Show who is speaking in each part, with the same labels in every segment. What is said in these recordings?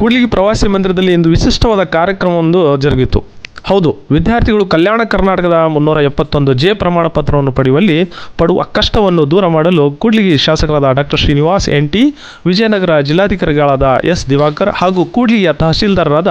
Speaker 1: ಕೂಡ್ಲಿಗಿ ಪ್ರವಾಸಿ ಮಂದಿರದಲ್ಲಿ ಇಂದು ವಿಶಿಷ್ಟವಾದ ಕಾರ್ಯಕ್ರಮವೊಂದು ಜರುಗಿತು. ಹೌದು, ವಿದ್ಯಾರ್ಥಿಗಳು ಕಲ್ಯಾಣ ಕರ್ನಾಟಕದ ಮುನ್ನೂರ ಎಪ್ಪತ್ತೊಂದು ಜೆ ಪ್ರಮಾಣ ಪತ್ರವನ್ನು ಪಡೆಯುವಲ್ಲಿ ಪಡುವ ಕಷ್ಟವನ್ನು ದೂರ ಮಾಡಲು ಕೂಡ್ಲಿಗಿ ಶಾಸಕರಾದ doctor Srinivas N T, Vijayanagara ಜಿಲ್ಲಾಧಿಕಾರಿಗಳಾದ S Diwakar ಹಾಗೂ ಕೂಡ್ಲಿಗಿಯ ತಹಶೀಲ್ದಾರರಾದ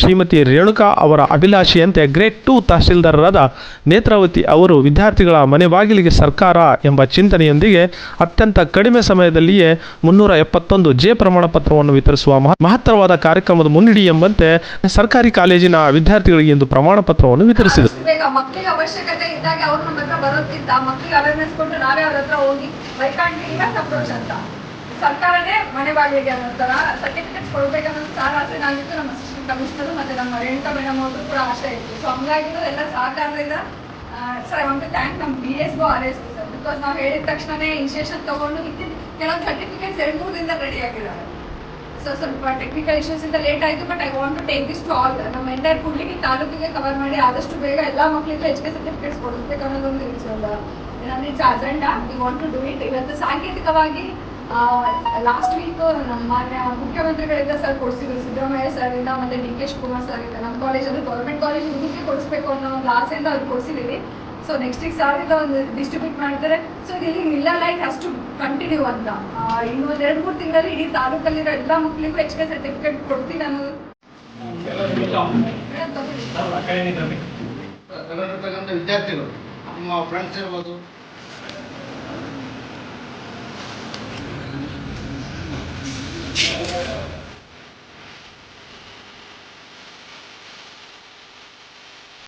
Speaker 1: ಶ್ರೀಮತಿ ರೇಣುಕಾ ಅವರ ಅಭಿಲಾಷೆಯಂತೆ ಗ್ರೇಡ್ ಟು ತಹಶೀಲ್ದಾರರಾದ ನೇತ್ರಾವತಿ ಅವರು ವಿದ್ಯಾರ್ಥಿಗಳ ಮನೆ ಬಾಗಿಲಿಗೆ ಸರ್ಕಾರ ಎಂಬ ಚಿಂತನೆಯೊಂದಿಗೆ ಅತ್ಯಂತ ಕಡಿಮೆ ಸಮಯದಲ್ಲಿಯೇ ಮುನ್ನೂರ ಎಪ್ಪತ್ತೊಂದು ಜೆ ಪ್ರಮಾಣ ಪತ್ರವನ್ನು ವಿತರಿಸುವ ಮಹ- ಮಹತ್ತರವಾದ ಕಾರ್ಯಕ್ರಮದ ಮುನ್ನಿಡಿ ಎಂಬಂತೆ ಸರ್ಕಾರಿ ಕಾಲೇಜಿನ ವಿದ್ಯಾರ್ಥಿಗಳಿಗೆ ಇಂದು ಪ್ರಮಾಣ ಪತ್ರವನ್ನು ವಿತರಿಸಿದರು
Speaker 2: ಮಕ್ಕಳಿಗೆ ಅವಶ್ಯಕತೆ ಇದ್ದಾಗ ಅವ್ರು ನಮ್ಮ ಹತ್ರ ಬರೋದ್ಕಿಂತ ಮಕ್ಕಳಿಗೆ ಅವೇರ್ನೆಸ್ ಕೊಟ್ಟು ನಾವೇ ಅವ್ರ ಹತ್ರ ಹೋಗಿ ವೈಕಾಂಟ್ ಇವತ್ತು ಅಪ್ರೋಚ್ ಅಂತ. ಸರ್ಕಾರನೇ ಮನೆ ಬಾಗಿಲಿಗೆ ಅನ್ನೋ ಥರ ಸರ್ಟಿಫಿಕೇಟ್ಸ್ ಕೊಡ್ಬೇಕನ್ನೋ ಆಸೆ ನಾಗಿತ್ತು ನಮ್ಮ ಅಸಿಸ್ಟೆಂಟ್ ಮತ್ತೆ ನಮ್ಮ ರೇಣುಕಾ ಮೇಡಮ್ ಅವರು ಕೂಡ ಆಸೆ ಇತ್ತು. ಸೊ ಹಂಗಾಗಿ ಎಲ್ಲ ಸಹಕಾರದಿಂದ sir I want to thank ನಮ್ಮ ಬಿ ಎಸ್ಗೂ ಆರ್ ಎಸ್ ಸರ್ ಬಿಕಾಸ್ ನಾವು ಹೇಳಿದ ತಕ್ಷಣನೇ ಇನಿಷಿಯೇಷನ್ ತಗೊಂಡು ಹಿಂದಿನ ಕೆಲವೊಂದು ಸರ್ಟಿಫಿಕೇಟ್ಸ್ ಎರಡು ರೆಡಿ ಆಗಿದ್ದಾರೆ. ಸೊ ಸ್ವಲ್ಪ ಟೆಕ್ನಿಕಲ್ ಇಶ್ಯೂಸ್ ಇಂದ ಲೇಟ್ ಆಯಿತು but I want to take this to all ನಮ್ಮ ಎಂಟೈರ್ ಕೂಡ್ಲಿಗಿ ತಾಲೂಕಿಗೆ ಕವರ್ ಮಾಡಿ ಆದಷ್ಟು ಬೇಗ ಎಲ್ಲ ಮಕ್ಕಳಿಗೂ ಎಚ್ ಕೆ ಸರ್ಟಿಫಿಕೇಟ್ಸ್ ಕೊಡಿಸ್ಬೇಕು ಅನ್ನೋದೊಂದು ಇರ್ತದ ಏನಂದ್ರೆ it's urgent we want to do it ಇವತ್ತು ಸಾಂಕೇತಿಕವಾಗಿ ಲಾಸ್ಟ್ ವೀಕ್ ನಮ್ಮ ಮಾನ್ಯ ಮುಖ್ಯಮಂತ್ರಿಗಳಿಂದ ಸರ್ ಕೊಡಿಸಿದ್ರು. ಸಿದ್ದರಾಮಯ್ಯ ಸರ್ ಇಂದ ಮತ್ತೆ ಡಿ ಕೆ ಶಿವಕುಮಾರ್ ಸರ್ ಇಂದ. ನಮ್ಮ ಕಾಲೇಜಲ್ಲಿ ಗೌರ್ಮೆಂಟ್ ಕಾಲೇಜ್ ಹುಡುಗಿಗೆ ಕೊಡಿಸ್ಬೇಕು ಅನ್ನೋ ಒಂದು ಆಸೆಯಿಂದ ಅವ್ರು ಕೊಡಿಸಿದ್ದೀವಿ ಸೊ ನೆಕ್ಸ್ಟ್ ವೀಕ್ ಸಾವಿರದ ಒಂದು ಡಿಸ್ಟ್ರಿಬ್ಯೂಟ್ ಮಾಡ್ತಾರೆ. ಸೊ ಇಲ್ಲಿ ಇಲ್ಲ ಲೈಕ್ ಅಷ್ಟು ಕಂಟಿನ್ಯೂ ಅಂತ. ಇನ್ನು ಒಂದು ಎರಡು, ಮೂರು ತಿಂಗಳಲ್ಲಿ ಇಡೀ ತಾಲೂಕಲ್ಲಿರೋ ಎಲ್ಲ ಮಕ್ಕಳಿಗೂ ಎಚ್ ಕೆ ಸರ್ಟಿಫಿಕೇಟ್ ಕೊಡ್ತೀನಿ
Speaker 3: ನಾನು. ವಿದ್ಯಾರ್ಥಿಗಳು, ನಮ್ಮ ಫ್ರೆಂಡ್ಸ್ ಇರ್ಬೋದು.